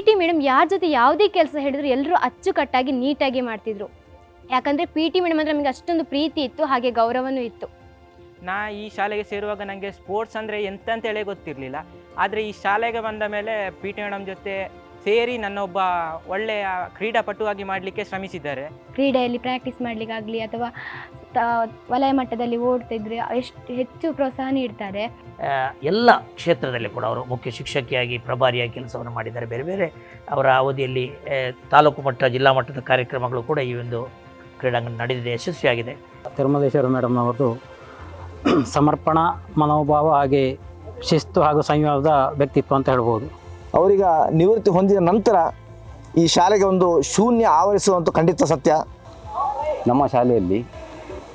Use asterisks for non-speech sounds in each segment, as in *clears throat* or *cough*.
P T madam ಯಾರ ಜೊತೆ ಯಾವುದೇ ಕೆಲಸ ಹೇಳಿದ್ರು ಎಲ್ಲರೂ ಅಚ್ಚುಕಟ್ಟಾಗಿ ನೀಟಾಗಿ ಮಾಡ್ತಿದ್ರು. ಯಾಕಂದ್ರೆ ಪಿ ಟಿ ಮೇಡಮ್ ಅಂದ್ರೆ ನಮಗೆ ಅಷ್ಟೊಂದು ಪ್ರೀತಿ ಇತ್ತು, ಹಾಗೆ ಗೌರವನೂ ಇತ್ತು. ನಾ ಈ ಶಾಲೆಗೆ ಸೇರುವಾಗ ನನಗೆ ಸ್ಪೋರ್ಟ್ಸ್ ಅಂದರೆ ಎಂತ ಅಂತೇಳಿ ಗೊತ್ತಿರಲಿಲ್ಲ. ಆದರೆ ಈ ಶಾಲೆಗೆ ಬಂದ ಮೇಲೆ ಪಿ ಟಿ ಮೇಡಮ್ ಜೊತೆ ಸೇರಿ ನನ್ನ ಒಬ್ಬ ಒಳ್ಳೆಯ ಕ್ರೀಡಾಪಟುವಾಗಿ ಮಾಡಲಿಕ್ಕೆ ಶ್ರಮಿಸಿದ್ದಾರೆ. ಕ್ರೀಡೆಯಲ್ಲಿ ಪ್ರಾಕ್ಟೀಸ್ ಮಾಡಲಿಕ್ಕಾಗಲಿ ಅಥವಾ ತ- ವಲಯ ಮಟ್ಟದಲ್ಲಿ ಓಡ್ತಿದ್ರೆ ಎಷ್ಟು ಹೆಚ್ಚು ಪ್ರೋತ್ಸಾಹ ನೀಡ್ತಾರೆ? ಆ, ಎಲ್ಲ ಕ್ಷೇತ್ರದಲ್ಲಿ ಕೂಡ ಅವರು ಮುಖ್ಯ ಶಿಕ್ಷಕಿಯಾಗಿ ಪ್ರಭಾರಿಯಾಗಿ ಕೆಲಸವನ್ನು ಮಾಡಿದ್ದಾರೆ. ಬೇರೆ ಬೇರೆ ಅವರ ಅವಧಿಯಲ್ಲಿ ಆ, ತಾಲೂಕು ಮಟ್ಟ ಜಿಲ್ಲಾ ಮಟ್ಟದ ಕಾರ್ಯಕ್ರಮಗಳು ಕೂಡ ಈ ಒಂದು ಕ್ರೀಡಾಂಗಣ ನಡೆದಿದೆ ಯಶಸ್ವಿಯಾಗಿದೆ. ತಿರುಮಲೇಶ್ವರ ಮೇಡಮ್ನವ್ರದ್ದು ಸಮರ್ಪಣಾ ಮನೋಭಾವ ಹಾಗೆ ಶಿಸ್ತು ಹಾಗೂ ಸಂಯಮದ ವ್ಯಕ್ತಿತ್ವ ಅಂತ ಹೇಳ್ಬೋದು. ಅವರೀಗ ನಿವೃತ್ತಿ ಹೊಂದಿದ ನಂತರ ಈ ಶಾಲೆಗೆ ಒಂದು ಶೂನ್ಯ ಆವರಿಸುವಂಥ ಖಂಡಿತ ಸತ್ಯ. ನಮ್ಮ ಶಾಲೆಯಲ್ಲಿ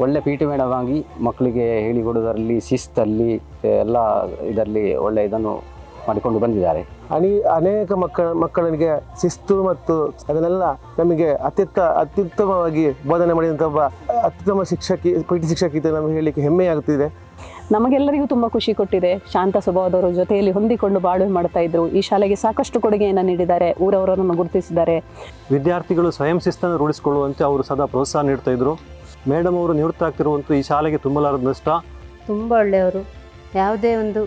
ಒಳ್ಳೆ ಪಿ ಟಿ ಮೇಡಮ್ ಆಗಿ ಮಕ್ಕಳಿಗೆ ಹೇಳಿಕೊಡೋದರಲ್ಲಿ ಶಿಸ್ತಲ್ಲಿ ಎಲ್ಲ ಇದರಲ್ಲಿ ಒಳ್ಳೆ ಇದನ್ನು ಮಾಡಿಕೊಂಡು ಬಂದಿದ್ದಾರೆ. ಅನಿ ಅನೇಕ ಮಕ್ಕಳ ಮಕ್ಕಳಿಗೆ ಶಿಸ್ತು ಮತ್ತು ಅದನ್ನೆಲ್ಲ ನಮಗೆ ಅತ್ಯುತ್ತ ಅತ್ಯುತ್ತಮವಾಗಿ ಬೋಧನೆ ಮಾಡಿದಂಥ ಒಬ್ಬ ಅತ್ಯುತ್ತಮ ಶಿಕ್ಷಕಿ ಪಿ ಟಿ ಶಿಕ್ಷಕಿ ಅಂತ ನಮಗೆ ಹೇಳಲಿಕ್ಕೆ ಹೆಮ್ಮೆಯಾಗುತ್ತಿದೆ. ನಮಗೆಲ್ಲರಿಗೂ ತುಂಬ ಖುಷಿ ಕೊಟ್ಟಿದೆ. ಶಾಂತ ಸ್ವಭಾವದವರು ಜೊತೆಯಲ್ಲಿ ಹೊಂದಿಕೊಂಡು ಬಾಳ್ವೆ ಮಾಡ್ತಾ ಇದ್ರು. ಈ ಶಾಲೆಗೆ ಸಾಕಷ್ಟು ಕೊಡುಗೆಯನ್ನು ನೀಡಿದ್ದಾರೆ. ಊರವರನ್ನು ಗುರುತಿಸಿದ್ದಾರೆ. ವಿದ್ಯಾರ್ಥಿಗಳು ಸ್ವಯಂ ಶಿಸ್ತನ್ನು ರೂಢಿಸಿಕೊಳ್ಳುವಂತೆ ಅವರು ಸದಾ ಪ್ರೋತ್ಸಾಹ ನೀಡ್ತಾ ಇದ್ರು. ಮೇಡಮ್ ಅವರು ನಿವೃತ್ತ ಆಗ್ತಿರುವಂತೂ ಈ ಶಾಲೆಗೆ ತುಂಬಲಾರದ ನಷ್ಟ ತುಂಬ ಒಳ್ಳೆಯವರು. ಯಾವುದೇ ಒಂದು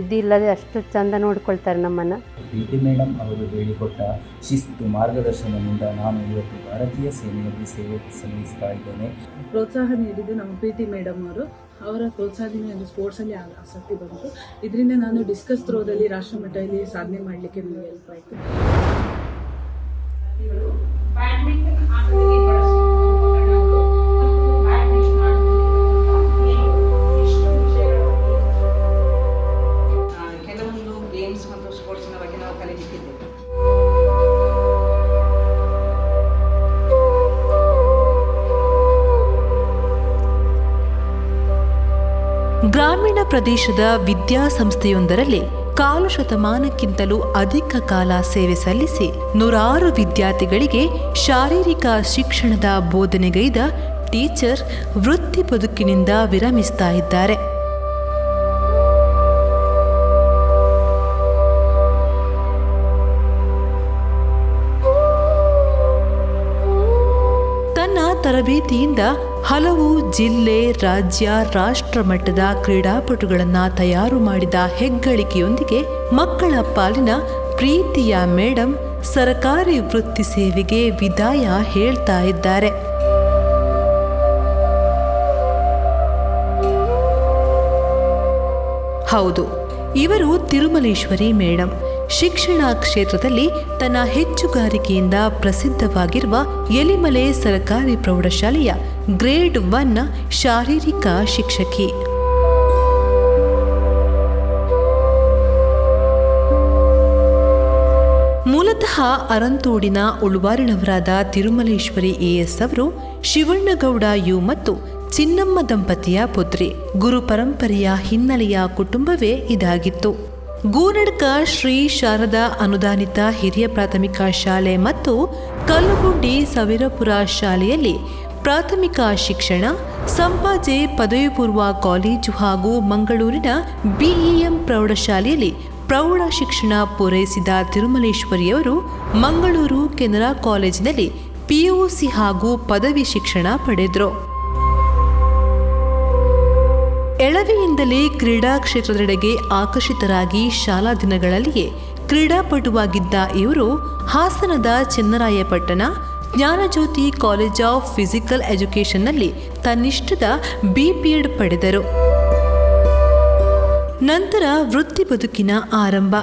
ಇದಿಲ್ಲದೆ ಅಷ್ಟು ಚಂದ ನೋಡ್ಕೊಳ್ತಾರೆ ನಮ್ಮನ್ನು. ಪಿ ಟಿ ಮೇಡಮ್ ಅವರು ಹೇಳಿಕೊಟ್ಟ ಶಿಸ್ತು ಮಾರ್ಗದರ್ಶನದಿಂದ ನಾನು ಇವತ್ತು ಭಾರತೀಯ ಸೇನೆಯಲ್ಲಿ ಸೇವೆ ಸಲ್ಲಿಸ್ತಾ ಇದ್ದೇನೆ. ಪ್ರೋತ್ಸಾಹ ನೀಡಿದ್ದು ನಮ್ಮ ಪಿ ಟಿ ಮೇಡಮ್ ಅವರು. ಅವರ ಪ್ರೋತ್ಸಾಹದಿಂದ ನನಗೆ ಸ್ಪೋರ್ಟ್ಸಲ್ಲಿ ಆಸಕ್ತಿ ಬಂತು. ಇದರಿಂದ ನಾನು ಡಿಸ್ಕಸ್ ಥ್ರೋದಲ್ಲಿ ರಾಷ್ಟ್ರಮಟ್ಟದಲ್ಲಿ ಸಾಧನೆ ಮಾಡಲಿಕ್ಕೆ ನನಗೆ ಹೆಲ್ಪ್ ಆಯಿತು. ಗ್ರಾಮೀಣ ಪ್ರದೇಶದ ವಿದ್ಯಾಸಂಸ್ಥೆಯೊಂದರಲ್ಲಿ ಕಾಲು ಶತಮಾನಕ್ಕಿಂತಲೂ ಅಧಿಕ ಕಾಲ ಸೇವೆ ಸಲ್ಲಿಸಿ ನೂರಾರು ವಿದ್ಯಾರ್ಥಿಗಳಿಗೆ ಶಾರೀರಿಕ ಶಿಕ್ಷಣದ ಬೋಧನೆಗೈದ ಟೀಚರ್ ವೃತ್ತಿ ಬದುಕಿನಿಂದ ವಿರಮಿಸ್ತಾ ಇದ್ದಾರೆ. ತನ್ನ ತರಬೇತಿಯಿಂದ ಹಲವು ಜಿಲ್ಲೆ, ರಾಜ್ಯ ರಾಷ್ಟ್ರ ಮಟ್ಟದ ಕ್ರೀಡಾಪಟುಗಳನ್ನು ತಯಾರು ಮಾಡಿದ ಹೆಗ್ಗಳಿಕೆಯೊಂದಿಗೆ ಮಕ್ಕಳ ಪಾಲಿನ ಪ್ರೀತಿಯ ಮೇಡಮ್ ಸರಕಾರಿ ವೃತ್ತಿ ಸೇವೆಗೆ ವಿದಾಯ ಹೇಳ್ತಾ ಇದ್ದಾರೆ. ಹೌದು, ಇವರು ತಿರುಮಲೇಶ್ವರಿ ಮೇಡಮ್ ಶಿಕ್ಷಣ ಕ್ಷೇತ್ರದಲ್ಲಿ ತನ್ನ ಹೆಚ್ಚುಗಾರಿಕೆಯಿಂದ ಪ್ರಸಿದ್ಧವಾಗಿರುವ ಎಲಿಮಲೆ ಸರಕಾರಿ ಪ್ರೌಢಶಾಲೆಯ ಗ್ರೇಡ್ ಒನ್ ಶಾರೀರಿಕ ಶಿಕ್ಷಕಿ. ಮೂಲತಃ ಅರಂತೋಡಿನ ಉಳುವಾರಿನವರಾದ ತಿರುಮಲೇಶ್ವರಿ ಎಎಸ್ ಅವರು ಶಿವಣ್ಣಗೌಡ ಯು ಮತ್ತು ಚಿನ್ನಮ್ಮ ದಂಪತಿಯ ಪುತ್ರಿ. ಗುರು ಪರಂಪರೆಯ ಹಿನ್ನೆಲೆಯ ಕುಟುಂಬವೇ ಇದಾಗಿತ್ತು. ಗೂನಡ್ಕ ಶ್ರೀ ಶಾರದಾ ಅನುದಾನಿತ ಹಿರಿಯ ಪ್ರಾಥಮಿಕ ಶಾಲೆ ಮತ್ತು ಕಲ್ಲುಗುಂಡಿ ಸವಿರಪುರ ಶಾಲೆಯಲ್ಲಿ ಪ್ರಾಥಮಿಕ ಶಿಕ್ಷಣ, ಸಂಪಾಜೆ ಪದವಿ ಪೂರ್ವ ಕಾಲೇಜು ಹಾಗೂ ಮಂಗಳೂರಿನ ಬಿಇಎಂ ಪ್ರೌಢಶಾಲೆಯಲ್ಲಿ ಪ್ರೌಢ ಶಿಕ್ಷಣ ಪೂರೈಸಿದ ತಿರುಮಲೇಶ್ವರಿಯವರು ಮಂಗಳೂರು ಕೆನರಾ ಕಾಲೇಜಿನಲ್ಲಿ ಪಿಯುಸಿ ಹಾಗೂ ಪದವಿ ಶಿಕ್ಷಣ ಪಡೆದರು. ಎಳವೆಯಿಂದಲೇ ಕ್ರೀಡಾ ಕ್ಷೇತ್ರದೆಡೆಗೆ ಆಕರ್ಷಿತರಾಗಿ ಶಾಲಾ ದಿನಗಳಲ್ಲಿಯೇ ಕ್ರೀಡಾಪಟುವಾಗಿದ್ದ ಇವರು ಹಾಸನದ Channarayapatna Jnanajyothi college of physical ಎಜುಕೇಷನ್ನಲ್ಲಿ ತನ್ನಿಷ್ಟದ ಬಿ ಪಿ ಎಡ್ ಪಡೆದರು. ನಂತರ ವೃತ್ತಿ ಬದುಕಿನ ಆರಂಭ.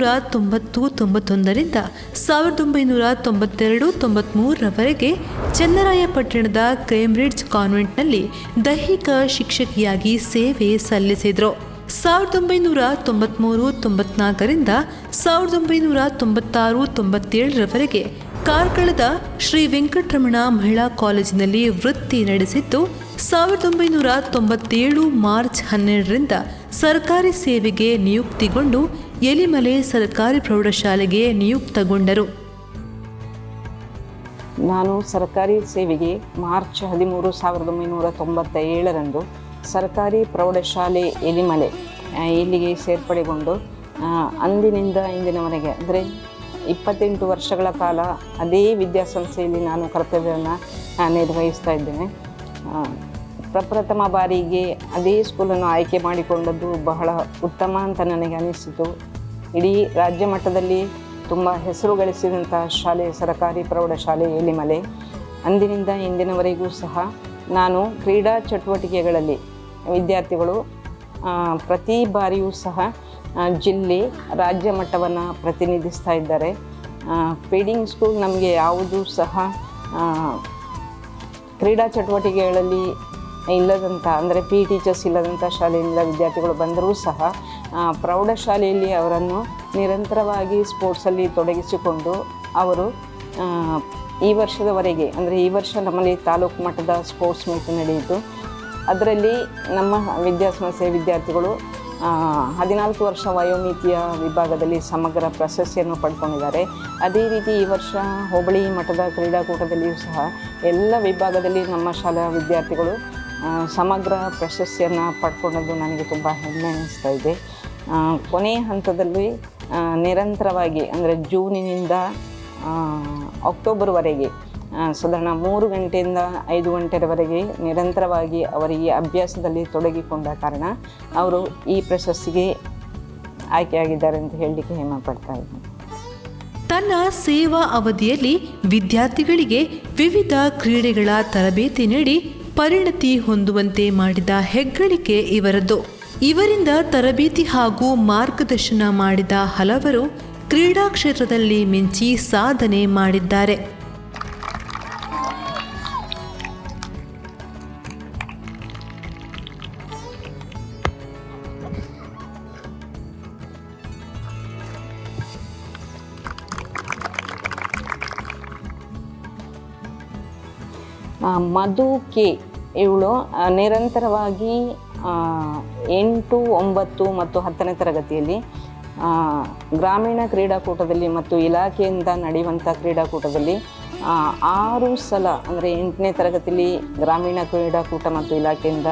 ಒಂಬೈನೂರ ತೊಂಬತ್ತು ತೊಂಬತ್ತೊಂದರಿಂದ ಸಾವಿರದ ಒಂಬೈನೂರ ತೊಂಬತ್ತೆರಡು ತೊಂಬತ್ತ್ಮೂರರವರೆಗೆ ಚೆನ್ನರಾಯಪಟ್ಟಣದ ಕೇಂಬ್ರಿಡ್ಜ್ ಕಾನ್ವೆಂಟ್ನಲ್ಲಿ ದೈಹಿಕ ಶಿಕ್ಷಕಿಯಾಗಿ ಸೇವೆ ಸಲ್ಲಿಸಿದರು. ಸಾವಿರದ ಒಂಬೈನೂರ ತೊಂಬತ್ತ್ಮೂರು ತೊಂಬತ್ನಾಲ್ಕರಿಂದ ಸಾವಿರದ ಒಂಬೈನೂರ ತೊಂಬತ್ತಾರು ತೊಂಬತ್ತೇಳರವರೆಗೆ ಕಾರ್ಕಳದ ಶ್ರೀ ವೆಂಕಟರಮಣ ಮಹಿಳಾ ಕಾಲೇಜಿನಲ್ಲಿ ವೃತ್ತಿ ನಡೆಸಿದ್ದು, ಸಾವಿರದ ಒಂಬೈನೂರ ತೊಂಬತ್ತೇಳು ಮಾರ್ಚ್ ಹನ್ನೆರಡರಿಂದ ಸರ್ಕಾರಿ ಸೇವೆಗೆ ನಿಯುಕ್ತಿಗೊಂಡು ಎಲಿಮಲೆ ಸರ್ಕಾರಿ ಪ್ರೌಢಶಾಲೆಗೆ ನಿಯುಕ್ತಗೊಂಡರು. ನಾನು ಸರ್ಕಾರಿ ಸೇವೆಗೆ ಮಾರ್ಚ್ ಹದಿಮೂರು ಸಾವಿರದ ಒಂಬೈನೂರ ತೊಂಬತ್ತ ಏಳರಂದು ಸರ್ಕಾರಿ ಪ್ರೌಢಶಾಲೆ ಎಲಿಮಲೆ ಇಲ್ಲಿಗೆ ಸೇರ್ಪಡೆಗೊಂಡು ಅಂದಿನಿಂದ ಇಂದಿನವರೆಗೆ, ಅಂದರೆ ಇಪ್ಪತ್ತೆಂಟು ವರ್ಷಗಳ ಕಾಲ ಅದೇ ವಿದ್ಯಾಸಂಸ್ಥೆಯಲ್ಲಿ ನಾನು ಕರ್ತವ್ಯವನ್ನು ನಿರ್ವಹಿಸ್ತಾ ಇದ್ದೇನೆ. ಪ್ರಪ್ರಥಮ ಬಾರಿಗೆ ಅದೇ ಸ್ಕೂಲನ್ನು ಆಯ್ಕೆ ಮಾಡಿಕೊಂಡದ್ದು ಬಹಳ ಉತ್ತಮ ಅಂತ ನನಗೆ ಅನಿಸಿತು. ಇಡೀ ರಾಜ್ಯ ಮಟ್ಟದಲ್ಲಿ ತುಂಬ ಹೆಸರು ಗಳಿಸಿದಂತಹ ಶಾಲೆ, ಸರ್ಕಾರಿ ಪ್ರೌಢಶಾಲೆ ಏಲಿಮಲೆ ಅಂದಿನಿಂದ ಇಂದಿನವರೆಗೂ ಸಹ ನಾನು ಕ್ರೀಡಾ ಚಟುವಟಿಕೆಗಳಲ್ಲಿ ವಿದ್ಯಾರ್ಥಿಗಳು ಪ್ರತಿ ಬಾರಿಯೂ ಸಹ ಜಿಲ್ಲೆ, ರಾಜ್ಯ ಮಟ್ಟವನ್ನು ಪ್ರತಿನಿಧಿಸ್ತಾ ಇದ್ದಾರೆ. ಫೀಡಿಂಗ್ ಸ್ಕೂಲ್ ನಮಗೆ ಯಾವುದೂ ಸಹ ಕ್ರೀಡಾ ಚಟುವಟಿಕೆಗಳಲ್ಲಿ ಇಲ್ಲದಂಥ ಅಂದರೆ ಪಿ ಟೀಚರ್ಸ್ ಇಲ್ಲದಂಥ ಶಾಲೆಯಿಂದ ವಿದ್ಯಾರ್ಥಿಗಳು ಬಂದರೂ ಸಹ ಪ್ರೌಢಶಾಲೆಯಲ್ಲಿ ಅವರನ್ನು ನಿರಂತರವಾಗಿ ಸ್ಪೋರ್ಟ್ಸಲ್ಲಿ ತೊಡಗಿಸಿಕೊಂಡು ಅವರು ಈ ವರ್ಷದವರೆಗೆ, ಅಂದರೆ ಈ ವರ್ಷ ನಮ್ಮಲ್ಲಿ ತಾಲೂಕು ಮಟ್ಟದ ಸ್ಪೋರ್ಟ್ಸ್ ಮೀಟ್ ನಡೆಯಿತು. ಅದರಲ್ಲಿ ನಮ್ಮ ವಿದ್ಯಾಸಂಸ್ಥೆ ವಿದ್ಯಾರ್ಥಿಗಳು ಹದಿನಾಲ್ಕು ವರ್ಷ ವಯೋಮಿತಿಯ ವಿಭಾಗದಲ್ಲಿ ಸಮಗ್ರ ಪ್ರಶಸ್ತಿಯನ್ನು ಪಡ್ಕೊಂಡಿದ್ದಾರೆ. ಅದೇ ರೀತಿ ಈ ವರ್ಷ ಹೋಬಳಿ ಮಠದ ಕ್ರೀಡಾಕೂಟದಲ್ಲಿಯೂ ಸಹ ಎಲ್ಲ ವಿಭಾಗದಲ್ಲಿ ನಮ್ಮ ಶಾಲಾ ವಿದ್ಯಾರ್ಥಿಗಳು ಸಮಗ್ರ ಪ್ರಶಸ್ತಿಯನ್ನು ಪಡ್ಕೊಂಡದ್ದು ನನಗೆ ತುಂಬ ಹೆಮ್ಮೆ ಅನ್ನಿಸ್ತಾ ಇದೆ. ಕೊನೆಯ ಹಂತದಲ್ಲಿ ನಿರಂತರವಾಗಿ ಅಂದರೆ ಜೂನಿನಿಂದ ಅಕ್ಟೋಬರ್ವರೆಗೆ ಸಾಧಾರಣ ಮೂರು ಗಂಟೆಯಿಂದ ಐದು ಗಂಟೆಯವರೆಗೆ ನಿರಂತರವಾಗಿ ಅವರಿಗೆ ಅಭ್ಯಾಸದಲ್ಲಿ ತೊಡಗಿಕೊಂಡ ಕಾರಣ ಅವರು ಈ ಪ್ರಶಸ್ತಿಗೆ ಆಯ್ಕೆಯಾಗಿದ್ದಾರೆ ಅಂತ ಹೇಳಲಿಕ್ಕೆ ಹೆಮ್ಮೆ ಪಡ್ತಾ ಇದ್ದೀನಿ. ತನ್ನ ಸೇವಾ ಅವಧಿಯಲ್ಲಿ ವಿದ್ಯಾರ್ಥಿಗಳಿಗೆ ವಿವಿಧ ಕ್ರೀಡೆಗಳ ತರಬೇತಿ ನೀಡಿ ಪರಿಣತಿ ಹೊಂದುವಂತೆ ಮಾಡಿದ ಹೆಗ್ಗಳಿಕೆ ಇವರದ್ದು. ಇವರಿಂದ ತರಬೇತಿ ಹಾಗೂ ಮಾರ್ಗದರ್ಶನ ಮಾಡಿದ ಹಲವರು ಕ್ರೀಡಾ ಕ್ಷೇತ್ರದಲ್ಲಿ ಮಿಂಚಿ ಸಾಧನೆ ಮಾಡಿದ್ದಾರೆ. ಮಧು ಕೆ ಇವಳು ನಿರಂತರವಾಗಿ ಎಂಟು, ಒಂಬತ್ತು ಮತ್ತು ಹತ್ತನೇ ತರಗತಿಯಲ್ಲಿ ಗ್ರಾಮೀಣ ಕ್ರೀಡಾಕೂಟದಲ್ಲಿ ಮತ್ತು ಇಲಾಖೆಯಿಂದ ನಡೆಯುವಂಥ ಕ್ರೀಡಾಕೂಟದಲ್ಲಿ ಆರು ಸಲ, ಅಂದರೆ ಎಂಟನೇ ತರಗತಿಯಲ್ಲಿ ಗ್ರಾಮೀಣ ಕ್ರೀಡಾಕೂಟ ಮತ್ತು ಇಲಾಖೆಯಿಂದ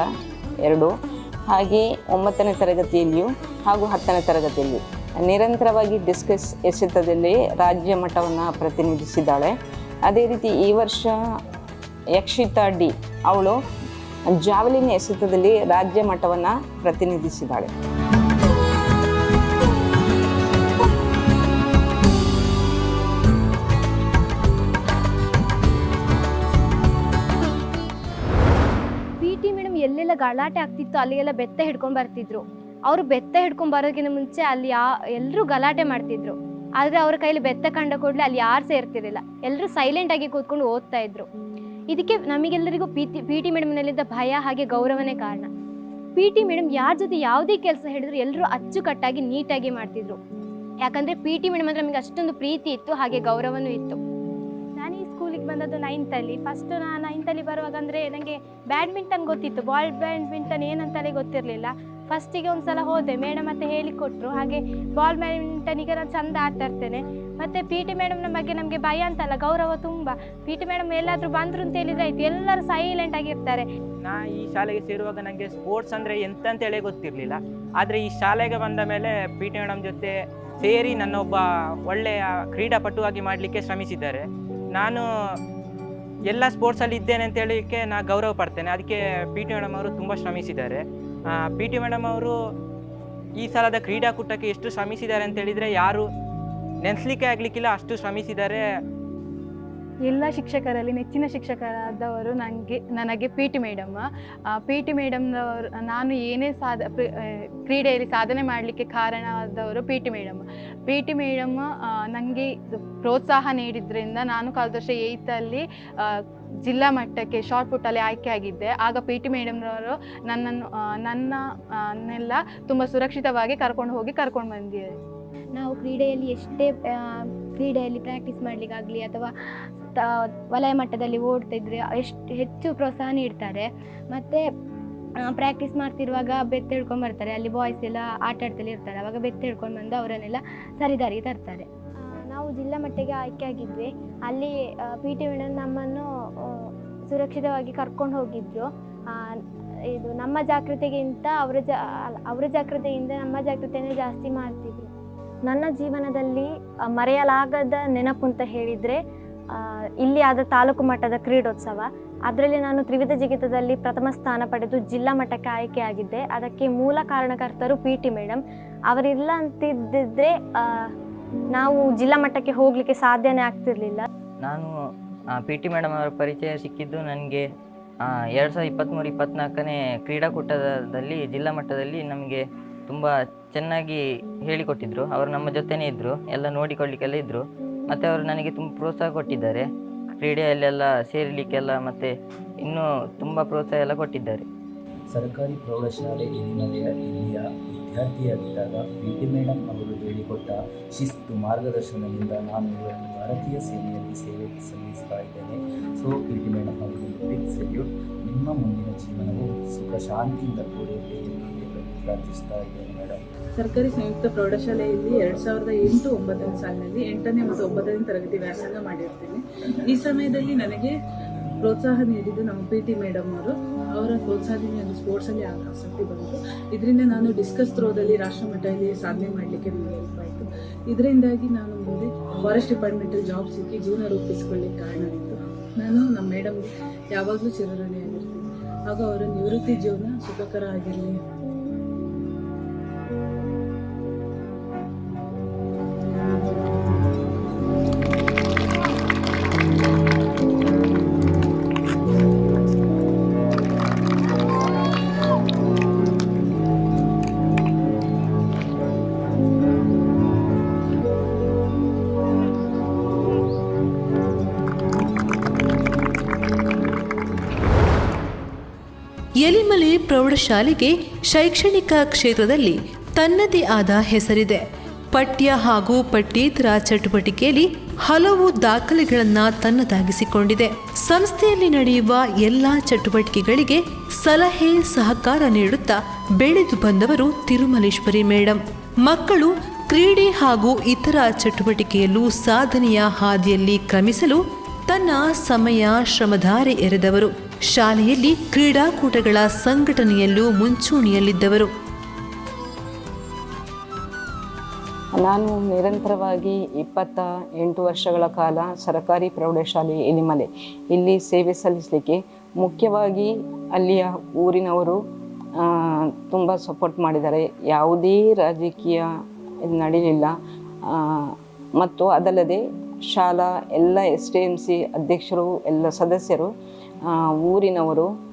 ಎರಡು, ಹಾಗೆ ಒಂಬತ್ತನೇ ತರಗತಿಯಲ್ಲಿಯೂ ಹಾಗೂ ಹತ್ತನೇ ತರಗತಿಯಲ್ಲಿ. ನಿರಂತರವಾಗಿ ಡಿಸ್ಕಸ್ ಎಸೆತದಲ್ಲಿ ರಾಜ್ಯ ಮಟ್ಟವನ್ನು ಪ್ರತಿನಿಧಿಸಿದ್ದಾಳೆ. ಅದೇ ರೀತಿ ಈ ವರ್ಷ ಯಕ್ಷಿತಾ ಡಿ. ಅವಳು ಜಾವಲಿನ ಎಸೆತದಲ್ಲಿ ರಾಜ್ಯ ಮಟ್ಟವನ್ನು ಪ್ರತಿನಿಧಿಸಿದ್ದಾಳೆ. ಎಲ್ಲೆಲ್ಲ ಗಲಾಟೆ ಆಗ್ತಿತ್ತು ಅಲ್ಲಿಗೆಲ್ಲ ಬೆತ್ತ ಹಿಡ್ಕೊಂಡ್ ಬರ್ತಿದ್ರು. ಅವರು ಬೆತ್ತ ಹಿಡ್ಕೊಂಡ್ ಬರೋಕ್ಕಿಂತ ಮುಂಚೆ ಅಲ್ಲಿ ಯಾ ಎಲ್ಲರೂ ಗಲಾಟೆ ಮಾಡ್ತಿದ್ರು. ಆದ್ರೆ ಅವ್ರ ಕೈಲಿ ಬೆತ್ತ ಕಂಡ ಕೂಡಲೇ ಅಲ್ಲಿ ಯಾರು ಸೇರ್ತಿರ್ಲಿಲ್ಲ. ಎಲ್ಲರೂ ಸೈಲೆಂಟ್ ಆಗಿ ಕೂತ್ಕೊಂಡು ಓದ್ತಾ ಇದ್ರು. ಇದಕ್ಕೆ ನಮಗೆಲ್ಲರಿಗೂ ಪಿ ಟಿ ಪಿ ಟಿ ಮೇಡಮ್ನಲ್ಲಿದ್ದ ಭಯ ಹಾಗೆ ಗೌರವನೇ ಕಾರಣ. ಪಿ ಟಿ ಮೇಡಮ್ ಯಾರ ಜೊತೆ ಯಾವುದೇ ಕೆಲಸ ಹೇಳಿದ್ರು ಎಲ್ಲರೂ ಅಚ್ಚುಕಟ್ಟಾಗಿ ನೀಟಾಗಿ ಮಾಡ್ತಿದ್ರು. ಯಾಕಂದ್ರೆ ಪಿ ಟಿ ಮೇಡಮ್ ಅಂದ್ರೆ ನಮಗೆ ಅಷ್ಟೊಂದು ಪ್ರೀತಿ ಇತ್ತು, ಹಾಗೆ ಗೌರವನೂ ಇತ್ತು. ನಾನು ಈ ಸ್ಕೂಲಿಗೆ ಬಂದದ್ದು ನೈನ್ತಲ್ಲಿ ಫಸ್ಟ್ ನಾನು ನೈನ್ತಲ್ಲಿ ಬರುವಾಗ ಅಂದರೆ ನನಗೆ ಬ್ಯಾಡ್ಮಿಂಟನ್ ಗೊತ್ತಿತ್ತು. ಬಾಲ್ ಬ್ಯಾಡ್ಮಿಂಟನ್ ಏನಂತಲೇ ಗೊತ್ತಿರಲಿಲ್ಲ. ಫಸ್ಟಿಗೆ ಒಂದು ಸಲ ಹೋದೆ. ಮೇಡಮ್ ಮತ್ತೆ ಹೇಳಿಕೊಟ್ರು. ಹಾಗೆ ಬಾಲ್ ಬ್ಯಾಡ್ಮಿಂಟನಿಗೆ ನಾನು ಚಂದ ಆಡ್ತಾ ಇರ್ತೇನೆ. ಮತ್ತು ಪಿ ಟಿ ಮೇಡಮ್ನ ಬಗ್ಗೆ ನಮಗೆ ಭಯ ಅಂತಲ್ಲ, ಗೌರವ ತುಂಬ. ಪಿ ಟಿ ಮೇಡಮ್ ಎಲ್ಲಾದರೂ ಬಂದರು ಅಂತ ಹೇಳಿದ್ರೆ ಆಯ್ತು. ಎಲ್ಲರೂ ಸೈಲೆಂಟ್ ಆಗಿರ್ತಾರೆ. ನಾ ಈ ಶಾಲೆಗೆ ಸೇರುವಾಗ ನನಗೆ ಸ್ಪೋರ್ಟ್ಸ್ ಅಂದರೆ ಎಂತ ಅಂತೇಳಿ ಗೊತ್ತಿರಲಿಲ್ಲ. ಆದರೆ ಈ ಶಾಲೆಗೆ ಬಂದ ಮೇಲೆ ಪಿ ಟಿ ಮೇಡಮ್ ಜೊತೆ ಸೇರಿ ನನ್ನ ಒಬ್ಬ ಒಳ್ಳೆಯ ಕ್ರೀಡಾಪಟುವಾಗಿ ಮಾಡಲಿಕ್ಕೆ ಶ್ರಮಿಸಿದ್ದಾರೆ. ನಾನು ಎಲ್ಲ ಸ್ಪೋರ್ಟ್ಸಲ್ಲಿ ಇದ್ದೇನೆ ಅಂತ ಹೇಳಲಿಕ್ಕೆ ನಾ ಗೌರವ ಪಡ್ತೇನೆ. ಅದಕ್ಕೆ ಪಿ ಟಿ ಮೇಡಮ್ ಅವರು ತುಂಬ ಶ್ರಮಿಸಿದ್ದಾರೆ. ಪಿ ಟಿ ಮೇಡಮ್ ಅವರು ಈ ಸಲದ ಕ್ರೀಡಾಕೂಟಕ್ಕೆ ಎಷ್ಟು ಶ್ರಮಿಸಿದ್ದಾರೆ ಅಂತ ಹೇಳಿದರೆ ಯಾರು ನೆನೆಸ್ಲಿಕ್ಕೆ ಆಗ್ಲಿಕ್ಕಿಲ್ಲ, ಅಷ್ಟು ಶ್ರಮಿಸಿದ್ದಾರೆ ಎಲ್ಲ ಶಿಕ್ಷಕರಲ್ಲಿ, ನೆಚ್ಚಿನ ಶಿಕ್ಷಕರಾದವರು ನನಗೆ ನನಗೆ P T madam P T ಮೇಡಮ್ನವರು ನಾನು ಏನೇ ಸಾಧ ಕ್ರೀಡೆಯಲ್ಲಿ ಸಾಧನೆ ಮಾಡಲಿಕ್ಕೆ ಕಾರಣವಾದವರು P T madam P T madam ನನಗೆ ಪ್ರೋತ್ಸಾಹ ನೀಡಿದ್ರಿಂದ ನಾನು ಕಳೆದ ವರ್ಷ ಏಯ್ತಲ್ಲಿ ಜಿಲ್ಲಾ ಮಟ್ಟಕ್ಕೆ ಶಾರ್ಟ್ ಪುಟ್ಟಲ್ಲಿ ಆಯ್ಕೆ ಆಗಿದ್ದೆ. ಆಗ ಪಿ ಟಿ ಮೇಡಮ್ನವರು ನನ್ನನ್ನು ನನ್ನನ್ನೆಲ್ಲ ತುಂಬ ಸುರಕ್ಷಿತವಾಗಿ ಕರ್ಕೊಂಡು ಹೋಗಿ ಕರ್ಕೊಂಡು ಬಂದಿದ್ದಾರೆ. ನಾವು ಕ್ರೀಡೆಯಲ್ಲಿ ಎಷ್ಟೇ ಕ್ರೀಡೆಯಲ್ಲಿ ಪ್ರಾಕ್ಟೀಸ್ ಮಾಡಲಿಕ್ಕಾಗಲಿ ಅಥವಾ ವಲಯ ಮಟ್ಟದಲ್ಲಿ ಓಡ್ತಿದ್ರೆ ಎಷ್ಟು ಹೆಚ್ಚು ಪ್ರೋತ್ಸಾಹ ನೀಡ್ತಾರೆ. ಮತ್ತು ಪ್ರಾಕ್ಟೀಸ್ ಮಾಡ್ತಿರುವಾಗ ಬೆತ್ತ ಹಿಡ್ಕೊಂಡು ಬರ್ತಾರೆ. ಅಲ್ಲಿ ಬಾಯ್ಸ್ ಎಲ್ಲ ಆಟ ಆಡ್ತಲೇ ಇರ್ತಾರೆ. ಅವಾಗ ಬೆತ್ತ ಹಿಡ್ಕೊಂಡು ಬಂದು ಅವರನ್ನೆಲ್ಲ ಸರಿದಾರಿಗೆ ತರ್ತಾರೆ. ನಾವು ಜಿಲ್ಲಾ ಮಟ್ಟಿಗೆ ಆಯ್ಕೆ ಆಗಿದ್ವಿ. ಅಲ್ಲಿ ಪಿ ಟಿ ಮೇಡಮ್ ನಮ್ಮನ್ನು ಸುರಕ್ಷಿತವಾಗಿ ಕರ್ಕೊಂಡು ಹೋಗಿದ್ರು. ಇದು ನಮ್ಮ ಜಾಗೃತಿಗಿಂತ ಅವರ ಜಾ ಅವರ ಜಾಗೃತಿಯಿಂದ ನಮ್ಮ ಜಾಗೃತಿನೇ ಜಾಸ್ತಿ ಮಾಡ್ತಿದ್ರು ನನ್ನ ಜೀವನದಲ್ಲಿ ಮರೆಯಲಾಗದ ನೆನಪು ಅಂತ ಹೇಳಿದರೆ ಇಲ್ಲಿ ಆದ ತಾಲೂಕು ಮಟ್ಟದ ಕ್ರೀಡೋತ್ಸವ. ಅದರಲ್ಲಿ ನಾನು ತ್ರಿವಿಧ ಜಿಗಿತದಲ್ಲಿ ಪ್ರಥಮ ಸ್ಥಾನ ಪಡೆದು ಜಿಲ್ಲಾ ಮಟ್ಟಕ್ಕೆ ಆಯ್ಕೆಯಾಗಿದ್ದೆ ಅದಕ್ಕೆ ಮೂಲ ಕಾರಣಕರ್ತರು ಪಿ ಟಿ ಮೇಡಮ್ ಅವರಿಲ್ಲ ಅಂತಿದ್ದಿದ್ರೆ ನಾವು ಜಿಲ್ಲಾ ಮಟ್ಟಕ್ಕೆ ಹೋಗಲಿಕ್ಕೆ ಸಾಧ್ಯನೇ ಆಗ್ತಿರ್ಲಿಲ್ಲ. ನಾನು ಪಿ ಟಿ ಮೇಡಮ್ ಅವರ ಪರಿಚಯ ಸಿಕ್ಕಿದ್ದು ನನಗೆ ಎರಡು ಸಾವಿರದ ಇಪ್ಪತ್ತ್ಮೂರು ಇಪ್ಪತ್ತ್ನಾಲ್ಕನೇ ಕ್ರೀಡಾಕೂಟದಲ್ಲಿ ಜಿಲ್ಲಾ ಮಟ್ಟದಲ್ಲಿ ನಮಗೆ ತುಂಬ ಚೆನ್ನಾಗಿ ಹೇಳಿಕೊಟ್ಟಿದ್ದರು ಅವರು ನಮ್ಮ ಜೊತೆನೇ ಇದ್ದರು ಎಲ್ಲ ನೋಡಿಕೊಳ್ಳಿಕ್ಕೆಲ್ಲ ಇದ್ದರು ಮತ್ತು ಅವರು ನನಗೆ ತುಂಬ ಪ್ರೋತ್ಸಾಹ ಕೊಟ್ಟಿದ್ದಾರೆ. ಕ್ರೀಡೆಯಲ್ಲೆಲ್ಲ ಸೇರಲಿಕ್ಕೆಲ್ಲ ಮತ್ತು ಇನ್ನೂ ತುಂಬ ಪ್ರೋತ್ಸಾಹ ಎಲ್ಲ ಕೊಟ್ಟಿದ್ದಾರೆ. ಸರ್ಕಾರಿ ಪ್ರೌಢಶಾಲೆ ಹಿನ್ನೆಲೆಯ ಇಲ್ಲಿಯ ವಿದ್ಯಾರ್ಥಿಯಾಗಿದ್ದಾಗ ಪಿ ಟಿ ಮೇಡಮ್ ಅವರು ಹೇಳಿಕೊಟ್ಟ ಶಿಸ್ತು ಮಾರ್ಗದರ್ಶನದಿಂದ ನಾನು ಇವತ್ತು ಭಾರತೀಯ ಸೇನೆಯಲ್ಲಿ ಸೇವೆ ಸಲ್ಲಿಸ್ತಾ ಇದ್ದೇನೆ. ಸೊ ಪಿ ಟಿ ಮೇಡಮ್ ಅವರಿಗೆ ಬಿಗ್ ಸೆಲ್ಯೂಟ್ ನಿಮ್ಮ ಮುಂದಿನ ಜೀವನವು ಸುಖ ಶಾಂತಿಯಿಂದ ಕೂಡಿರಲಿ ಪ್ರಾರ್ಥಿಸ್ತಾ ಇದ್ದೇನೆ ಮೇಡಮ್. ಸರ್ಕಾರಿ ಸಂಯುಕ್ತ ಪ್ರೌಢಶಾಲೆಯಲ್ಲಿ ಎರಡು ಸಾವಿರದ ಎಂಟು ಒಂಬತ್ತನೇ ಸಾಲಿನಲ್ಲಿ ಎಂಟನೇ ಮತ್ತು ಒಂಬತ್ತನೇ ತರಗತಿ ವ್ಯಾಸಂಗ ಮಾಡಿರ್ತೇನೆ. ಈ ಸಮಯದಲ್ಲಿ ನನಗೆ ಪ್ರೋತ್ಸಾಹ ನೀಡಿದ್ದು ನಮ್ಮ ಪಿ ಟಿ ಮೇಡಮ್ ಅವರು. ಅವರ ಪ್ರೋತ್ಸಾಹದಿಂದ ನನಗೆ ಸ್ಪೋರ್ಟ್ಸಲ್ಲಿ ಆಸಕ್ತಿ ಬಂತು. ಇದರಿಂದ ನಾನು ಡಿಸ್ಕಸ್ ಥ್ರೋದಲ್ಲಿ ರಾಷ್ಟ್ರಮಟ್ಟದಲ್ಲಿ ಸಾಧನೆ ಮಾಡಲಿಕ್ಕೆ ನನಗೆ ಹೆಲ್ಪ್ ಆಯಿತು. ಇದರಿಂದಾಗಿ ನಾನು ಮುಂದೆ ಫಾರೆಸ್ಟ್ ಡಿಪಾರ್ಟ್ಮೆಂಟಲ್ಲಿ ಜಾಬ್ ಸಿಕ್ಕಿ ಜೀವನ ರೂಪಿಸ್ಕೊಳ್ಳಿಕ್ಕೆ ಕಾರಣ ಆಯಿತು. ನಾನು ನಮ್ಮ ಮೇಡಮ್ ಯಾವಾಗಲೂ ಚಿರಋಣಿಯಾಗಿರ್ತೀನಿ. ಹಾಗೂ ಅವರ ನಿವೃತ್ತಿ ಜೀವನ ಸುಖಕರ ಆಗಿರಲಿ. ಪ್ರೌಢಶಾಲೆಗೆ ಶೈಕ್ಷಣಿಕ ಕ್ಷೇತ್ರದಲ್ಲಿ ತನ್ನದೇ ಆದ ಹೆಸರಿದೆ. ಪಠ್ಯ ಹಾಗೂ ಪಠ್ಯೇತರ ಚಟುವಟಿಕೆಯಲ್ಲಿ ಹಲವು ದಾಖಲೆಗಳನ್ನು ತನ್ನದಾಗಿಸಿಕೊಂಡಿದೆ. ಸಂಸ್ಥೆಯಲ್ಲಿ ನಡೆಯುವ ಎಲ್ಲ ಚಟುವಟಿಕೆಗಳಿಗೆ ಸಲಹೆ ಸಹಕಾರ ನೀಡುತ್ತಾ ಬೆಳೆದು ಬಂದವರು ತಿರುಮಲೇಶ್ವರಿ ಮೇಡಂ. ಮಕ್ಕಳು ಕ್ರೀಡೆ ಹಾಗೂ ಇತರ ಚಟುವಟಿಕೆಯಲ್ಲೂ ಸಾಧನೆಯ ಹಾದಿಯಲ್ಲಿ ಕ್ರಮಿಸಲು ತನ್ನ ಸಮಯ ಶ್ರಮಧಾರೆ ಎರೆದವರು. ಶಾಲೆಯಲ್ಲಿ ಕ್ರೀಡಾಕೂಟಗಳ ಸಂಘಟನೆಯಲ್ಲೂ ಮುಂಚೂಣಿಯಲ್ಲಿದ್ದವರು. ನಾನು ನಿರಂತರವಾಗಿ ಇಪ್ಪತ್ತ ಎಂಟು ವರ್ಷಗಳ ಕಾಲ ಸರಕಾರಿ ಪ್ರೌಢಶಾಲೆ ಎಲಿಮಲೆ ಇಲ್ಲಿ ಸೇವೆ ಸಲ್ಲಿಸಲಿಕ್ಕೆ ಮುಖ್ಯವಾಗಿ ಅಲ್ಲಿಯ ಊರಿನವರು ತುಂಬ ಸಪೋರ್ಟ್ ಮಾಡಿದ್ದಾರೆ. ಯಾವುದೇ ರಾಜಕೀಯ ನಡೀಲಿಲ್ಲ. ಮತ್ತು ಅದಲ್ಲದೆ ಶಾಲಾ ಎಲ್ಲ ಎಸ್ ಟಿ ಎಂ ಸಿ ಅಧ್ಯಕ್ಷರು, ಎಲ್ಲ ಸದಸ್ಯರು ಊರಿನವರು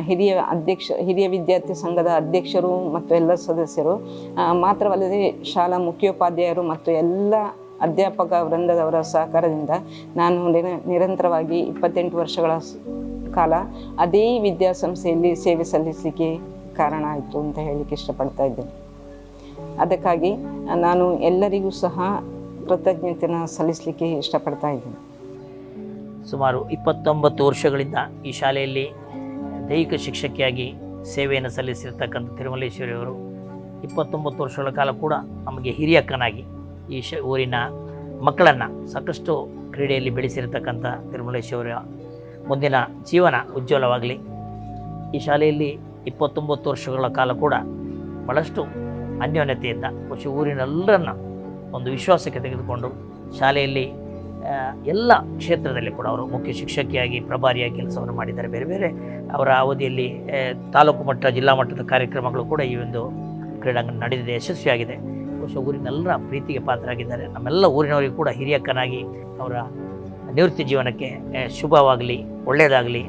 ಹಿರಿಯ ಅಧ್ಯಕ್ಷ, ಹಿರಿಯ ವಿದ್ಯಾರ್ಥಿ ಸಂಘದ ಅಧ್ಯಕ್ಷರು ಮತ್ತು ಎಲ್ಲ ಸದಸ್ಯರು ಮಾತ್ರವಲ್ಲದೆ ಶಾಲಾ ಮುಖ್ಯೋಪಾಧ್ಯಾಯರು ಮತ್ತು ಎಲ್ಲ ಅಧ್ಯಾಪಕ ವೃಂದದವರ ಸಹಕಾರದಿಂದ ನಾನು ನಿರ- ನಿರಂತರವಾಗಿ ಇಪ್ಪತ್ತೆಂಟು ವರ್ಷಗಳ ಕಾಲ ಅದೇ ವಿದ್ಯಾಸಂಸ್ಥೆಯಲ್ಲಿ ಸೇವೆ ಸಲ್ಲಿಸಲಿಕ್ಕೆ ಕಾರಣ ಆಯಿತು ಅಂತ ಹೇಳಲಿಕ್ಕೆ ಇಷ್ಟಪಡ್ತಾ ಇದ್ದೇನೆ. ಅದಕ್ಕಾಗಿ ನಾನು ಎಲ್ಲರಿಗೂ ಸಹ ಕೃತಜ್ಞತೆಯನ್ನು ಸಲ್ಲಿಸಲಿಕ್ಕೆ ಇಷ್ಟಪಡ್ತಾ ಇದ್ದೇನೆ. ಸುಮಾರು ಇಪ್ಪತ್ತೊಂಬತ್ತು ವರ್ಷಗಳಿಂದ ಈ ಶಾಲೆಯಲ್ಲಿ ದೈಹಿಕ ಶಿಕ್ಷಕಿಯಾಗಿ ಸೇವೆಯನ್ನು ಸಲ್ಲಿಸಿರ್ತಕ್ಕಂಥ ತಿರುಮಲೇಶ್ವರಿಯವರು ಇಪ್ಪತ್ತೊಂಬತ್ತು ವರ್ಷಗಳ ಕಾಲ ಕೂಡ ನಮಗೆ ಹಿರಿಯಕ್ಕನಾಗಿ ಈ ಶ ಊರಿನ ಮಕ್ಕಳನ್ನು ಸಾಕಷ್ಟು ಕ್ರೀಡೆಯಲ್ಲಿ ಬೆಳೆಸಿರ್ತಕ್ಕಂಥ ತಿರುಮಲೇಶ್ವರ ಮುಂದಿನ ಜೀವನ ಉಜ್ವಲವಾಗಲಿ. ಈ ಶಾಲೆಯಲ್ಲಿ ಇಪ್ಪತ್ತೊಂಬತ್ತು ವರ್ಷಗಳ ಕಾಲ ಕೂಡ ಭಾಳಷ್ಟು ಅನ್ಯೋನ್ಯತೆಯಿಂದ, ಬಹುಶಃ ಊರಿನೆಲ್ಲರನ್ನ ಒಂದು ವಿಶ್ವಾಸಕ್ಕೆ ತೆಗೆದುಕೊಂಡು ಶಾಲೆಯಲ್ಲಿ ಎಲ್ಲ ಕ್ಷೇತ್ರದಲ್ಲಿ ಕೂಡ ಅವರು ಮುಖ್ಯ ಶಿಕ್ಷಕಿಯಾಗಿ, ಪ್ರಭಾರಿಯಾಗಿ ಕೆಲಸವನ್ನು ಮಾಡಿದ್ದಾರೆ. ಬೇರೆ ಬೇರೆ ಅವರ ಅವಧಿಯಲ್ಲಿ ತಾಲೂಕು ಮಟ್ಟ, ಜಿಲ್ಲಾ ಮಟ್ಟದ ಕಾರ್ಯಕ್ರಮಗಳು ಕೂಡ ಈ ಒಂದು ಕ್ರೀಡಾಂಗಣ ನಡೆದಿದೆ. ಯಶಸ್ವಿಯಾಗಿದೆ. ಬಹುಶಃ ಊರಿನೆಲ್ಲರ ಪ್ರೀತಿಗೆ ಪಾತ್ರರಾಗಿದ್ದಾರೆ. ನಮ್ಮೆಲ್ಲ ಊರಿನವರಿಗೂ ಕೂಡ ಹಿರಿಯಕ್ಕನಾಗಿ ಅವರ ನಿವೃತ್ತಿ ಜೀವನಕ್ಕೆ ಶುಭವಾಗಲಿ, ಒಳ್ಳೆಯದಾಗಲಿ.